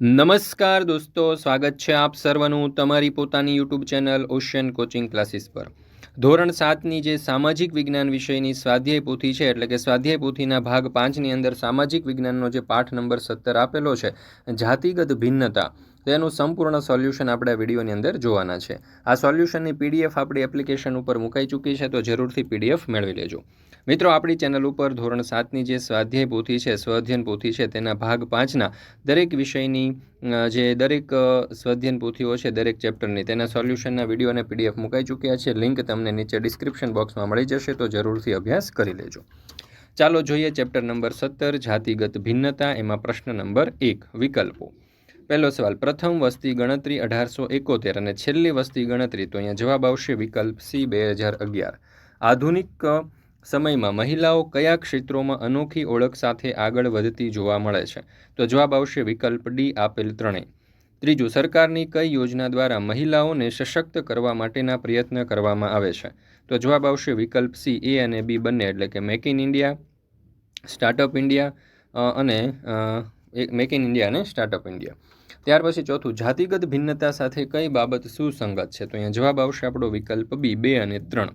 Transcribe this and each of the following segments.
નમસ્કાર દોસ્તો, સ્વાગત છે આપ સર્વનું તમારી પોતાની YouTube channel ocean coaching classes પર. ધોરણ સાતની જે સામાજિક વિજ્ઞાન વિષયની સ્વાધ્યાય પોથી છે, એટલે કે સ્વાધ્યાય પોથીના ભાગ પાંચની અંદર સામાજિક વિજ્ઞાનનો જે પાઠ નંબર સત્તર આપેલો છે, જાતિગત ભિન્નતા તેનું સંપૂર્ણ સોલ્યુશન આપણે આ વિડીયોની અંદર જોવાના છે. આ સોલ્યુશનની પીડીએફ આપણી એપ્લિકેશન ઉપર મુકાઈ ચૂકી છે, તો જરૂરથી પીડીએફ મેળવી લેજો. મિત્રો, આપણી ચેનલ ઉપર ધોરણ સાતની જે સ્વાધ્યાય પોથી છે, સ્વાધ્યન પોથી છે, તેના ભાગ પાંચના દરેક વિષયની જે દરેક સ્વાધ્યન પોથીઓ છે, દરેક ચેપ્ટરની, તેના સોલ્યુશનના વીડિયો અને પીડીએફ મુકાઈ ચૂક્યા છે. લિંક તમને નીચે ડિસ્ક્રિપ્શન બોક્સમાં મળી જશે, તો જરૂરથી અભ્યાસ કરી લેજો. ચાલો જોઈએ ચેપ્ટર નંબર સત્તર, જાતિગત ભિન્નતા, એમાં પ્રશ્ન નંબર એક, વિકલ્પો. પહેલો સવાલ, પ્રથમ વસ્તી ગણતરી અઢારસો એકોતેર અને છેલ્લી વસ્તી ગણતરી, તો અહીંયા જવાબ આવશે વિકલ્પ સી, બે હજાર અગિયાર. આધુનિક સમયમાં મહિલાઓ કયા ક્ષેત્રોમાં અનોખી ઓળખ સાથે આગળ વધતી જોવા મળે છે? તો જવાબ આવશે વિકલ્પ ડી, આપેલ ત્રણેય. ત્રીજું, સરકારની કઈ યોજના દ્વારા મહિલાઓને સશક્ત કરવા માટેના પ્રયત્ન કરવામાં આવે છે? તો જવાબ આવશે વિકલ્પ સી, એ અને બી બંને, એટલે કે make in India, startup India અને મેક ઇન ઇન્ડિયા અને સ્ટાર્ટઅપ ઇન્ડિયા. ત્યાર પછી ચોથું, જાતિગત ભિન્નતા સાથે કઈ બાબત સુસંગત છે? તો અહીંયા જવાબ આવશે આપણો વિકલ્પ બી, બે અને ત્રણ.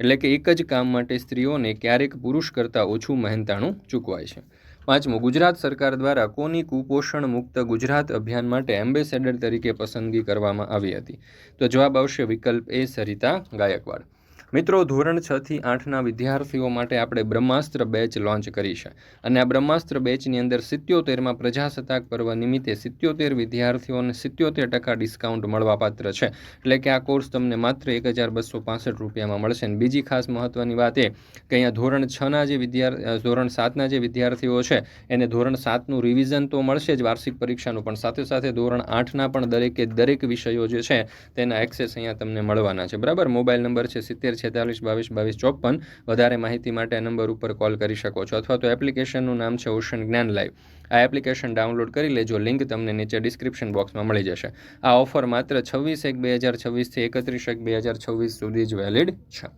એટલે કે એક જ કામ માટે સ્ત્રીઓને ક્યારેક પુરુષ કરતાં ઓછું મહેનતાણું ચૂકવાય છે. પાંચમું, ગુજરાત સરકાર દ્વારા કોની કુપોષણ મુક્ત ગુજરાત અભિયાન માટે એમ્બેસેડર તરીકે પસંદગી કરવામાં આવી હતી? તો જવાબ આવશે વિકલ્પ એ, સરિતા ગાયકવાડ. મિત્રો, ધોરણ છ થી આઠના વિદ્યાર્થીઓ માટે આપણે બ્રહ્માસ્ત્ર બેચ લોન્ચ કરી છે. અને આ બ્રહ્માસ્ત્ર બેચની અંદર સિત્યોતેરમાં પ્રજાસત્તાક પર્વ નિમિત્તે સિત્યોતેર વિદ્યાર્થીઓને સિત્યોતેર ટકા ડિસ્કાઉન્ટ મળવાપાત્ર છે. એટલે કે આ કોર્સ તમને માત્ર એક હજાર બસો પાસઠ રૂપિયામાં મળશે. અને બીજી ખાસ મહત્ત્વની વાત એ કે અહીંયા ધોરણ છના જે વિદ્યાર્થી ધોરણ સાતના જે વિદ્યાર્થીઓ છે, એને ધોરણ સાતનું રિવિઝન તો મળશે જ વાર્ષિક પરીક્ષાનું. પણ સાથે સાથે ધોરણ આઠના પણ દરેકે દરેક વિષયો જે છે, તેના એક્સેસ અહીંયા તમને મળવાના છે. બરાબર? મોબાઈલ નંબર છે સિત્તેર છેતાલીસ, બાવીસ બાવીસ, ચોપન વધારે માહિતી માટે નંબર ઉપર કોલ કરી શકો છો. અથવા તો એપ્લિકેશનનું નામ છે ઓશન જ્ઞાન લાઈવ આ એપ્લિકેશન ડાઉનલોડ કરી લેજો. લિંક તમને નીચે ડિસ્ક્રિપ્શન બોક્સમાં મળી જશે. આ ઓફર માત્ર છવ્વીસ એક બે હજાર છવ્વીસથી એકત્રીસ એક બે હજાર છવ્વીસ સુધી જ વેલિડ છે.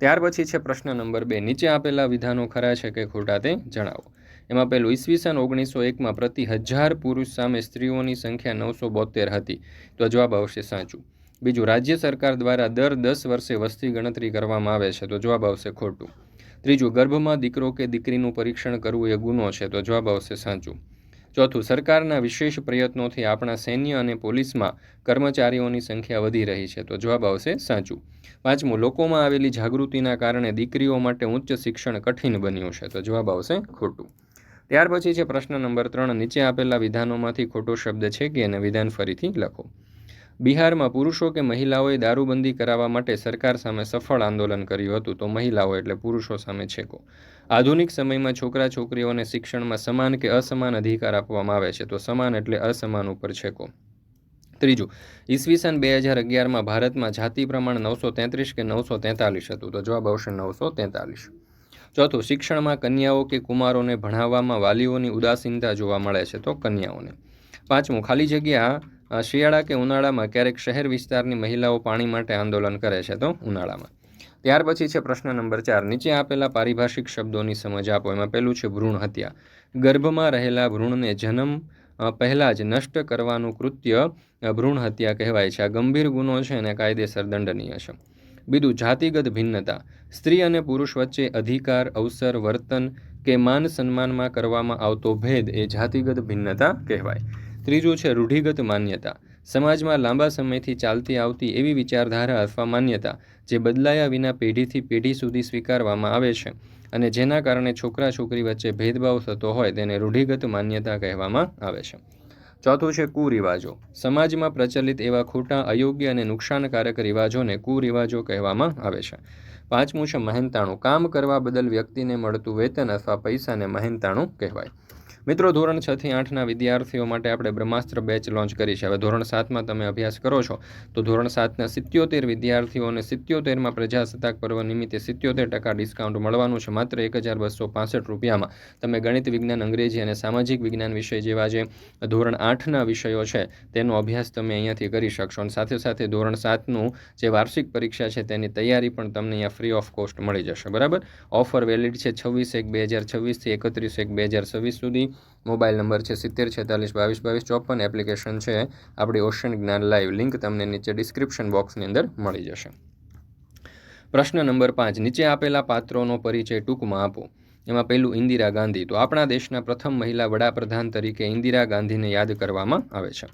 ત્યાર પછી છે પ્રશ્ન નંબર બે. નીચે આપેલા વિધાનો ખરા છે કે ખોટા તે જણાવો. એમાં પહેલું, ઈસવીસન ઓગણીસો એકમાં પ્રતિ હજાર પુરુષ સામે સ્ત્રીઓની સંખ્યા નવસો બોતેર હતી. તો જવાબ આવશે સાચું. બીજું, રાજ્ય સરકાર દ્વારા દર દસ વર્ષે વસ્તી ગણતરી કરવામાં આવે છે, તો જવાબ આવશે ખોટું. ત્રીજું, ગર્ભમાં દીકરો કે દીકરીનું પરીક્ષણ કરવું એ ગુનો છે, તો જવાબ આવશે સાચું. ચોથું, સરકારના વિશેષ પ્રયત્નોથી આપણા સૈન્ય અને પોલીસમાં કર્મચારીઓની સંખ્યા વધી રહી છે, તો જવાબ આવશે સાચું. પાંચમું, લોકોમાં આવેલી જાગૃતિના કારણે દીકરીઓ માટે ઉચ્ચ શિક્ષણ કઠિન બન્યું છે, તો જવાબ આવશે ખોટું. ત્યાર પછી છે પ્રશ્ન નંબર ત્રણ, નીચે આપેલા વિધાનોમાંથી ખોટો શબ્દ છે કે એને વિધાન ફરીથી લખો. બિહારમાં પુરુષો કે મહિલાઓએ દારૂબંધી કરાવવા માટે સરકાર સામે સફળ આંદોલન કર્યું હતું, તો મહિલાઓ એટલે પુરુષો સામે છેકો. આધુનિક સમયમાં છોકરા છોકરીઓને શિક્ષણમાં સમાન કે અસમાન અધિકાર આપવામાં આવે છે, તો સમાન એટલે અસમાન ઉપર છેકો. ત્રીજું, ઈસવીસન બે હજાર અગિયારમાં ભારતમાં જાતિ પ્રમાણ નવસો તેત્રીસ કે નવસો તેતાલીસ હતું, તો જવાબ આવશે નવસો તેતાલીસ. ચોથું, શિક્ષણમાં કન્યાઓ કે કુમારોને ભણાવવામાં વાલીઓની ઉદાસીનતા જોવા મળે છે, તો કન્યાઓને. પાંચમું, ખાલી જગ્યા શિયાળા કે ઉનાળામાં ક્યારેક શહેર વિસ્તારની મહિલાઓ પાણી માટે આંદોલન કરે છે તો ઉનાળામાં. ત્યાર પછી છે પ્રશ્ન નંબર ચાર. નીચે આપેલા પારિભાષિક શબ્દોની સમજ આપો. એમાં પહેલું છે ભ્રૂણ હત્યા. ગર્ભમાં રહેલા ભ્રૂણને જન્મ પહેલાં જ નષ્ટ કરવાનું કૃત્ય ભ્રૂણ હત્યા કહેવાય છે. આ ગંભીર ગુનો છે અને કાયદેસર દંડનીય છે. બીજું, જાતિગત ભિન્નતા. સ્ત્રી અને પુરુષ વચ્ચે અધિકાર, અવસર, વર્તન કે માન સન્માનમાં કરવામાં આવતો ભેદ એ જાતિગત ભિન્નતા કહેવાય. ત્રીજું છે રૂઢિગત માન્યતા. સમાજમાં લાંબા સમયથી ચાલતી આવતી એવી વિચારધારા અથવા માન્યતા જે બદલાયા વિના પેઢીથી પેઢી સુધી સ્વીકારવામાં આવે છે અને જેના કારણે છોકરા છોકરી વચ્ચે ભેદભાવ થતો હોય તેને રૂઢિગત માન્યતા કહેવામાં આવે છે. ચોથું છે કુરિવાજો. સમાજમાં પ્રચલિત એવા ખોટા, અયોગ્ય અને નુકસાનકારક રિવાજોને કુરિવાજો કહેવામાં આવે છે. પાંચમું છે મહેનતાણું. કામ કરવા બદલ વ્યક્તિને મળતું વેતન અથવા પૈસાને મહેનતાણું કહેવાય. મિત્રો, ધોરણ છ થી આઠના વિદ્યાર્થીઓ માટે આપણે બ્રહ્માસ્ત્ર બેચ લોન્ચ કરી છે. હવે ધોરણ સાતમાં તમે અભ્યાસ કરો છો, તો ધોરણ સાતના સિત્યોતેર વિદ્યાર્થીઓને સિત્યોતેરમાં પ્રજાસત્તાક પર્વ નિમિત્તે સિત્યોતેર ટકા ડિસ્કાઉન્ટ મળવાનું છે, માત્ર એક હજાર બસો પાસઠ રૂપિયામાં. તમે ગણિત વિજ્ઞાન, અંગ્રેજી અને સામાજિક વિજ્ઞાન વિષય જેવા જે ધોરણ આઠના વિષયો છે, તેનો અભ્યાસ તમે અહીંયાથી કરી શકશો. અને સાથે સાથે ધોરણ સાતનું જે વાર્ષિક પરીક્ષા છે, તેની તૈયારી પણ તમને અહીંયા ફ્રી ઓફ કોસ્ટ મળી જશે. બરાબર? ઓફર વેલિડ છે છવ્વીસ એક બે હજાર છવ્વીસથી એકત્રીસ એક બે હજાર છવ્વીસ સુધી. મોબાઈલ નંબર છે સિત્તેર છેતાલીસ બાવીસ બાવીસ ચોપન. એપ્લિકેશન છે આપણી ઓશન જ્ઞાન લાઈવ લિંક. તમને નીચે ડિસ્ક્રિપ્શન બોક્સની અંદર મળી જશે. પ્રશ્ન નંબર પાંચ. નીચે આપેલા પાત્રોનો પરિચય ટૂંકમાં આપો. એમાં પહેલું ઇન્દિરા ગાંધી. તો આપણા દેશના પ્રથમ મહિલા વડાપ્રધાન તરીકે ઇન્દિરા ગાંધીને યાદ કરવામાં આવે છે.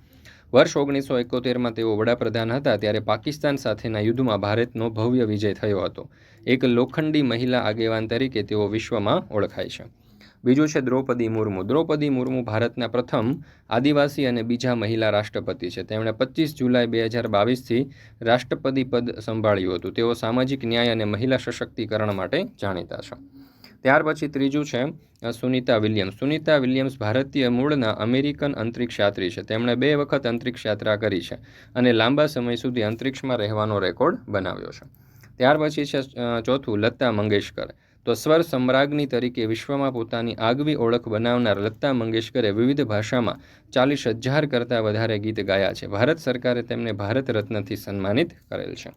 વર્ષ ઓગણીસો એકોતેરમાં તેઓ વડાપ્રધાન હતા, ત્યારે પાકિસ્તાન સાથેના યુદ્ધમાં ભારતનો ભવ્ય વિજય થયો હતો. એક લોખંડી મહિલા આગેવાન તરીકે તેઓ વિશ્વમાં ઓળખાય છે. બીજું છે દ્રૌપદી મુર્મુ. દ્રૌપદી મુર્મુ ભારતના પ્રથમ આદિવાસી અને બીજા મહિલા રાષ્ટ્રપતિ છે. તેમણે પચીસ જુલાઈ બે હજાર બાવીસથી રાષ્ટ્રપતિ પદ સંભાળ્યું હતું. તેઓ સામાજિક ન્યાય અને મહિલા સશક્તિકરણ માટે જાણીતા છે. ત્યાર પછી ત્રીજું છે સુનિતા વિલિયમ્સ. સુનિતા વિલિયમ્સ ભારતીય મૂળના અમેરિકન અંતરિક્ષ યાત્રી છે. તેમણે બે વખત અંતરિક્ષ યાત્રા કરી છે અને લાંબા સમય સુધી અંતરિક્ષમાં રહેવાનો રેકોર્ડ બનાવ્યો છે. ત્યાર પછી છે ચોથું, લતા મંગેશકર. તો સ્વર સમ્રાજ્ઞી તરીકે વિશ્વમાં પોતાની આગવી ઓળખ બનાવનાર લતા મંગેશકરે વિવિધ ભાષામાં ચાલીસ હજાર કરતાં વધારે ગીત ગાયા છે. ભારત સરકારે તેમને ભારત રત્નથી સન્માનિત કરેલ છે.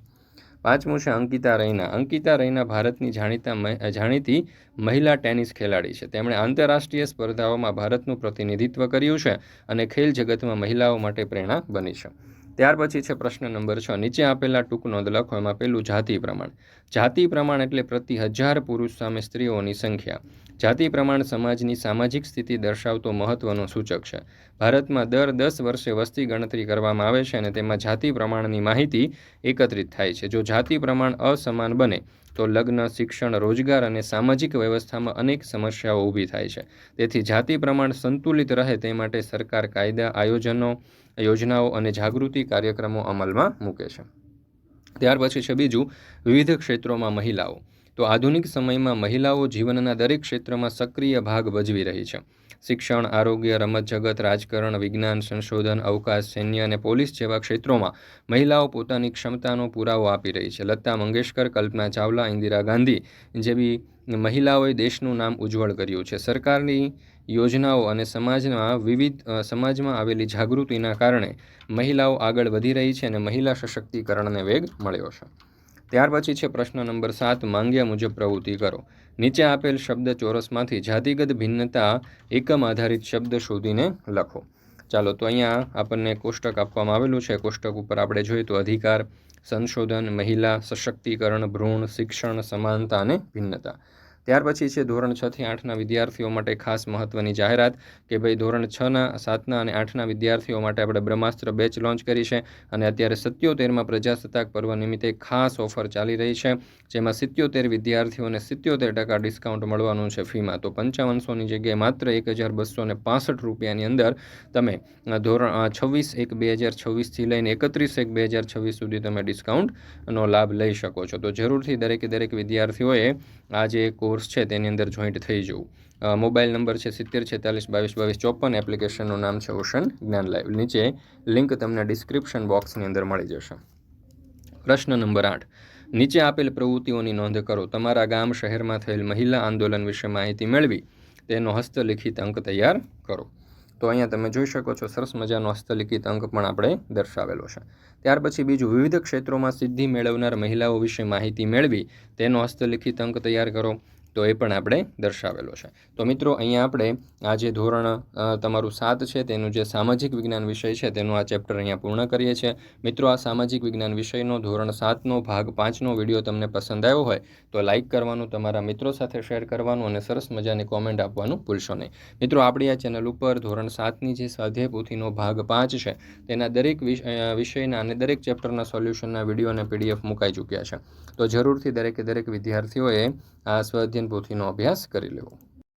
પાંચમું છે અંકિતા રૈના. અંકિતા રૈના ભારતની જાણીતા જાણીતી મહિલા ટેનિસ ખેલાડી છે. તેમણે આંતરરાષ્ટ્રીય સ્પર્ધાઓમાં ભારતનું પ્રતિનિધિત્વ કર્યું છે અને ખેલ જગતમાં મહિલાઓ માટે પ્રેરણા બની છે. ત્યાર પછી છે પ્રશ્ન નંબર છ. નીચે આપેલા ટૂંક નોંધ લખો. એમાં પેલું જાતિ પ્રમાણ. જાતિ પ્રમાણ એટલે પ્રતિ હજાર પુરુષ સામે સ્ત્રીઓની સંખ્યા. જાતિ પ્રમાણ સમાજની સામાજિક સ્થિતિ દર્શાવતો મહત્વનો સૂચક છે. ભારતમાં દર દસ વર્ષે વસ્તી ગણતરી કરવામાં આવે છે અને તેમાં જાતિ પ્રમાણની માહિતી એકત્રિત થાય છે. જો જાતિ પ્રમાણ અસમાન બને, તો લગ્ન, શિક્ષણ, રોજગાર અને સામાજિક વ્યવસ્થામાં અનેક સમસ્યાઓ ઊભી થાય છે. તેથી જાતિ પ્રમાણ સંતુલિત રહે તે માટે સરકાર કાયદા, આયોજનો યોજનાઓ અને જાગૃતિ કાર્યક્રમો અમલમાં મૂકે છે. ત્યાર પછી છે બીજું, વિવિધ ક્ષેત્રોમાં મહિલાઓ. તો આધુનિક સમયમાં મહિલાઓ જીવનના દરેક ક્ષેત્રમાં સક્રિય ભાગ ભજવી રહી છે. શિક્ષણ, આરોગ્ય, રમત જગત, રાજકારણ, વિજ્ઞાન, સંશોધન, અવકાશ, સૈન્ય અને પોલીસ જેવા ક્ષેત્રોમાં મહિલાઓ પોતાની ક્ષમતાનો પુરાવો આપી રહી છે. લતા મંગેશકર, કલ્પના ચાવલા, ઇન્દિરા ગાંધી જેવી મહિલાઓએ દેશનું નામ ઉજ્જવળ કર્યું છે. સરકારની યોજનાઓ અને સમાજમાં વિવિધ સમાજમાં આવેલી જાગૃતિના કારણે મહિલાઓ આગળ વધી રહી છે અને મહિલા સશક્તિકરણને વેગ મળ્યો છે. ત્યાર પછી છે પ્રશ્ન નંબર સાત, માંગ્યા મુજબ પ્રવૃત્તિ કરો. નીચે આપેલ શબ્દ ચોરસમાંથી જાતિગત ભિન્નતા એકમ આધારિત શબ્દ શોધીને લખો. ચાલો, તો અહીંયા આપણને કોષ્ટક આપવામાં આવેલું છે. કોષ્ટક ઉપર આપણે જોઈએ તો અધિકાર, સંશોધન, મહિલા, સશક્તિકરણ, ભ્રૂણ, શિક્ષણ, સમાનતા અને ભિન્નતા. ત્યાર પછી છે ધોરણ છથી આઠના વિદ્યાર્થીઓ માટે ખાસ મહત્ત્વની જાહેરાત કે ભાઈ ધોરણ છના સાતના અને આઠના વિદ્યાર્થીઓ માટે આપણે બ્રહ્માસ્ત્ર બેચ લોન્ચ કરી છે અને અત્યારે સત્યોતેરમાં પ્રજાસત્તાક પર્વ નિમિત્તે ખાસ ઓફર ચાલી રહી છે, જેમાં સિત્યોતેર વિદ્યાર્થીઓને સિત્યોતેર ટકા ડિસ્કાઉન્ટ મળવાનું છે ફીમાં. તો પંચાવનસોની જગ્યાએ માત્ર એક હજાર બસો ને પાસઠ રૂપિયાની અંદર તમે ધોરણ છવ્વીસ એક બે હજાર છવ્વીસથી લઈને એકત્રીસ એક બે હજાર છવ્વીસ સુધી તમે ડિસ્કાઉન્ટનો લાભ લઈ શકો છો. તો જરૂરથી દરેકે દરેક વિદ્યાર્થીઓએ આજે જે કોર્સ છે, તેની અંદર જોઈન્ટ થઈ જવું. મોબાઈલ નંબર છે સિત્તેર, છેતાલીસ, બાવીસ બાવીસ, ચોપન એપ્લિકેશનનું નામ છે ઓશન જ્ઞાન લાઈવ નીચે લિંક તમને ડિસ્ક્રિપ્શન બોક્સની અંદર મળી જશે. પ્રશ્ન નંબર આઠ. નીચે આપેલ પ્રવૃત્તિઓની નોંધ કરો. તમારા ગામ શહેરમાં થયેલ મહિલા આંદોલન વિશે માહિતી મેળવી, તેનો હસ્તલિખિત અંક તૈયાર કરો. તો અહીંયા તમે જોઈ શકો છો, સરસ મજાનો હસ્તલિખિત અંક પણ આપણે દર્શાવેલો છે. ત્યાર પછી બીજું, વિવિધ ક્ષેત્રોમાં સિદ્ધિ મેળવનાર મહિલાઓ વિશે માહિતી મેળવી, તેનો હસ્તલિખિત અંક તૈયાર કરો. તો એ પણ આપણે દર્શાવેલો છે. તો મિત્રો, અહીંયા આપણે આ જે ધોરણ તમારું સાત છે, તેનું જે સામાજિક વિજ્ઞાન વિષય છે, તેનું આ ચેપ્ટર અહીંયા પૂર્ણ કરીએ છીએ. મિત્રો, આ સામાજિક વિજ્ઞાન વિષયનો ધોરણ સાતનો ભાગ પાંચનો વીડિયો તમને પસંદ આવ્યો હોય, તો લાઇક કરવાનું, તમારા મિત્રો સાથે શેર કરવાનું અને સરસ મજાની કોમેન્ટ આપવાનું ભૂલશો નહીં. મિત્રો, આપણી આ ચેનલ ઉપર ધોરણ સાતની જે સ્વાધ્યાય પોથીનો ભાગ પાંચ છે, તેના દરેક વિષયના અને દરેક ચેપ્ટરના સોલ્યુશનના વીડિયો અને પીડીએફ મુકાઈ ચૂક્યા છે. તો જરૂરથી દરેકે દરેક વિદ્યાર્થીઓએ આ સ્વાધ્યાય પોથીનો અભ્યાસ કરી લેવો.